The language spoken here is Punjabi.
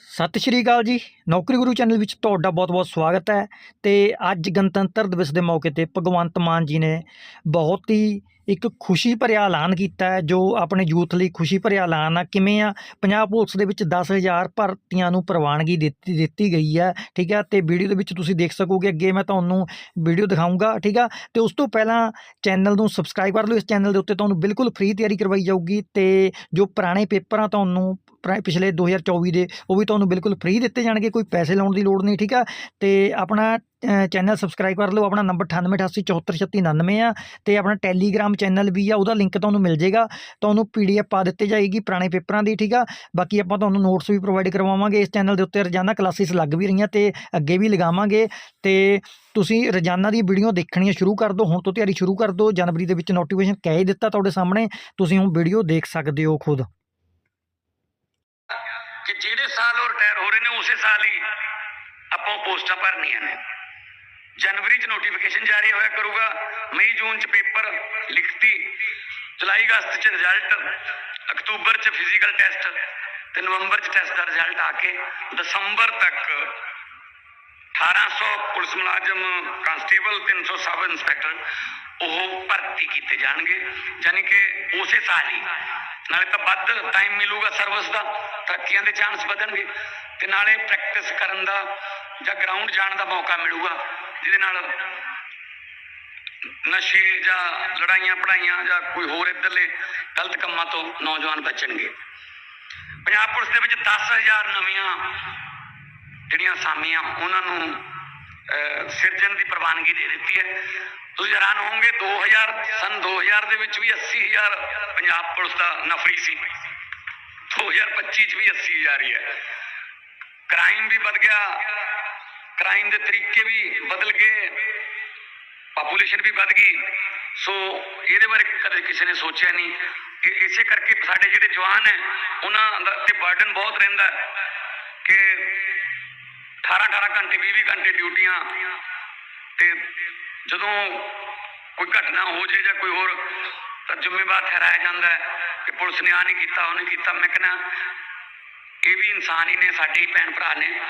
ਸਤਿ ਸ਼੍ਰੀ ਅਕਾਲ ਜੀ। ਨੌਕਰੀ ਗੁਰੂ ਚੈਨਲ ਵਿੱਚ ਤੁਹਾਡਾ ਬਹੁਤ-ਬਹੁਤ ਸਵਾਗਤ ਹੈ ਤੇ ਅੱਜ ਗਣਤੰਤਰ ਦਿਵਸ ਦੇ ਮੌਕੇ ਤੇ ਭਗਵੰਤ ਮਾਨ ਜੀ ਨੇ ਬਹੁਤ ਹੀ ਇੱਕ ਖੁਸ਼ੀ ਭਰਿਆ ਐਲਾਨ ਕੀਤਾ ਹੈ, ਜੋ ਆਪਣੇ ਯੂਥ ਲਈ ਖੁਸ਼ੀ ਭਰਿਆ ਐਲਾਨ ਆ। ਕਿਵੇਂ ਆ? ਪੰਜਾਬ ਪੁਲਿਸ ਦੇ ਵਿੱਚ 10000 ਭਰਤੀਆਂ ਨੂੰ ਪ੍ਰਵਾਨਗੀ ਦਿੱਤੀ ਦਿੱਤੀ ਗਈ ਹੈ, ਠੀਕ ਹੈ ਤੇ ਵੀਡੀਓ ਦੇ ਵਿੱਚ ਤੁਸੀਂ ਦੇਖ ਸਕੋਗੇ, ਅੱਗੇ ਮੈਂ ਤੁਹਾਨੂੰ ਵੀਡੀਓ ਦਿਖਾਊਂਗਾ, ਠੀਕ ਆ? ਤੇ ਉਸ ਤੋਂ ਪਹਿਲਾਂ ਚੈਨਲ ਨੂੰ ਸਬਸਕ੍ਰਾਈਬ ਕਰ ਲਓ, ਇਸ ਚੈਨਲ ਦੇ ਉੱਤੇ ਤੁਹਾਨੂੰ ਬਿਲਕੁਲ ਫ੍ਰੀ ਤਿਆਰੀ ਕਰਵਾਈ ਜਾਊਗੀ, ਤੇ ਜੋ ਪੁਰਾਣੇ ਪੇਪਰ ਆ ਤੁਹਾਨੂੰ ਪੁਰਾ- ਪਿਛਲੇ 2024 ਦੇ, ਉਹ ਵੀ ਤੁਹਾਨੂੰ ਬਿਲਕੁਲ ਫ੍ਰੀ ਦਿੱਤੇ ਜਾਣਗੇ, ਕੋਈ ਪੈਸੇ ਲਾਉਣ ਦੀ ਲੋੜ ਨਹੀਂ, ਠੀਕ ਆ? ਤੇ ਆਪਣਾ ਚੈਨਲ ਸਬਸਕ੍ਰਾਈਬ ਕਰ ਲਓ, ਆਪਣਾ ਨੰਬਰ 9888743699 ਆ ਤੇ ਆਪਣਾ ਟੈਲੀਗ੍ਰਾਮ ਚੈਨਲ ਵੀ ਆ, ਉਹਦਾ ਲਿੰਕ ਤੁਹਾਨੂੰ ਮਿਲ ਜਾਏਗਾ। ਤੁਹਾਨੂੰ ਪੀਡੀਐਫ ਪਾ ਦਿੱਤੀ ਜਾਏਗੀ ਪੁਰਾਣੇ ਪੇਪਰਾਂ ਦੀ, ਠੀਕ ਆ? ਬਾਕੀ ਆਪਾਂ ਤੁਹਾਨੂੰ ਨੋਟਸ ਵੀ ਪ੍ਰੋਵਾਈਡ ਕਰਵਾਵਾਂਗੇ, ਇਸ ਚੈਨਲ ਦੇ ਉੱਤੇ ਰੋਜ਼ਾਨਾ ਕਲਾਸਿਸ ਲੱਗ ਵੀ ਰਹੀਆਂ ਤੇ ਅੱਗੇ ਵੀ ਲਗਾਵਾਂਗੇ। ਤੇ ਤੁਸੀਂ ਰੋਜ਼ਾਨਾ ਦੀ ਵੀਡੀਓ ਦੇਖਣੀਆਂ ਸ਼ੁਰੂ ਕਰ ਦਿਓ, ਹੁਣ ਤੋਂ ਤਿਆਰੀ ਸ਼ੁਰੂ ਕਰ ਦਿਓ, ਜਨਵਰੀ ਦੇ ਵਿੱਚ ਨੋਟੀਫਿਕੇਸ਼ਨ ਕਹਿ ਹੀ ਦਿੱਤਾ ਤੁਹਾਡੇ ਸਾਹਮਣੇ, ਤੁਸੀਂ ਹੁਣ ਵੀਡੀਓ ਦੇਖ ਸਕਦੇ ਹੋ ਖੁਦ। ਕਿ ਜਿਹੜੇ ਸਾਲ ਉਹ ਰਿਟਾਇਰ ਹੋ ਰਹੇ ਨੇ, ਉਸੇ ਸਾਲ ਹੀ ਆਪਾਂ ਪੋਸਟਾਂ ਭਰਨੀਆਂ ਨੇ। ਜਨਵਰੀ 'ਚ ਨੋਟੀਫਿਕੇਸ਼ਨ ਜਾਰੀ ਹੋਇਆ ਕਰੂਗਾ। ਮਈ, ਜੂਨ 'ਚ ਪੇਪਰ ਲਿਖਤੀ। ਜੁਲਾਈ, ਅਗਸਤ 'ਚ ਰਿਜ਼ਲਟ ਅਕਤੂਬਰ 'ਚ ਫਿਜ਼ੀਕਲ ਟੈਸਟ ਤੇ ਨਵੰਬਰ 'ਚ ਟੈਸਟ ਦਾ ਰਿਜ਼ਲਟ ਆ ਕੇ ਦਸੰਬਰ ਤੱਕ 1800 ਪੁਲਿਸ ਮੁਲਾਜ਼ਮ ਕਾਂਸਟੇਬਲ 300 ਸਬ ਇੰਸਪੈਕਟਰ ਉਹ ਭਰਤੀ ਕੀਤੇ ਜਾਣਗੇ। ਯਾਨੀ ਕਿ ਉਸੇ ਸਾਲ ਹੀ। ਨਾਲੇ ਤਾਂ ਵੱਧ ਟਾਈਮ ਮਿਲੂਗਾ ਸਰਵਿਸ ਦਾ। ਤਰੱਕੀਆਂ ਦੇ ਚਾਂਸ ਵਧਣਗੇ। ਤੇ ਨਾਲੇ ਪ੍ਰੈਕਟਿਸ ਕਰਨ ਦਾ ਜਾਂ ਗਰਾਊਂਡ ਜਾਣ ਦਾ ਮੌਕਾ ਮਿਲੂਗਾ। ਜਿਹਦੇ ਨਾਲ ਨਸ਼ੇ ਜਾਂ ਲੜਾਈਆਂ ਪੜਾਈਆਂ ਜਾਂ ਕੋਈ ਹੋਰ ਇੱਧਰਲੇ ਗਲਤ ਕੰਮਾਂ ਤੋਂ ਨੌਜਵਾਨ ਬਚਣਗੇ। ਪੰਜਾਬ ਪੁਲਿਸ ਦੇ ਵਿੱਚ 10000 ਨਵੀਆਂ ਜਿਹੜੀਆਂ ਅਸਾਮੀਆਂ ਉਹਨਾਂ ਨੂੰ ਸਿਰਜਣ ਦੀ ਪ੍ਰਵਾਨਗੀ ਦੇ ਦਿੱਤੀ ਹੈ। ਤੁਸੀਂ ਹੈਰਾਨ ਹੋਵੋਗੇ 2000 ਸਨ 2000 ਦੇ ਵਿੱਚ ਵੀ 80000 ਪੰਜਾਬ ਪੁਲਿਸ ਦਾ ਨਫਰੀ ਸੀ। 2025 ਚ ਵੀ 80000 ਹੀ ਹੈ। ਕ੍ਰਾਈਮ ਵੀ ਵੱਧ ਗਿਆ। ਕ੍ਰਾਈਮ ਦੇ ਤਰੀਕੇ ਵੀ ਬਦਲ ਗਏ ਪਾਪੂਲੇਸ਼ਨ ਵੀ ਵੱਧ ਗਈ। ਸੋ ਇਹਦੇ ਬਾਰੇ ਕਦੇ ਕਿਸੇ ਨੇ ਸੋਚਿਆ ਨਹੀਂ ਇਹ ਇਸੇ ਕਰਕੇ ਸਾਡੇ ਜਿਹੜੇ ਜਵਾਨ ਹੈ, ਉਹਨਾਂ ਦਾ ਤੇ ਬਰਡਨ ਬਹੁਤ ਰਹਿੰਦਾ ਕਿ 18 18 ਘੰਟੇ 20 20 ਘੰਟੇ ਡਿਊਟੀਆਂ ਤੇ ਜਦੋਂ ਕੋਈ ਘਟਨਾ ਹੋ ਜੇ ਜਾਂ ਕੋਈ ਹੋਰ ਤਾਂ ਜ਼ਿੰਮੇਵਾਰ ਠਹਿਰਾਇਆ ਜਾਂਦਾ ਹੈ ਕਿ ਪੁਲਿਸ ਨੇ ਆ ਨਹੀਂ ਕੀਤਾ, ਉਹ ਨਹੀਂ ਕੀਤਾ। ਮੈਂ ਕਹਿੰਦਾ, ਇਹ ਵੀ ਇਨਸਾਨ ਹੀ ਨੇ, ਸਾਡੇ ਹੀ ਭੈਣ ਭਰਾ ਨੇ।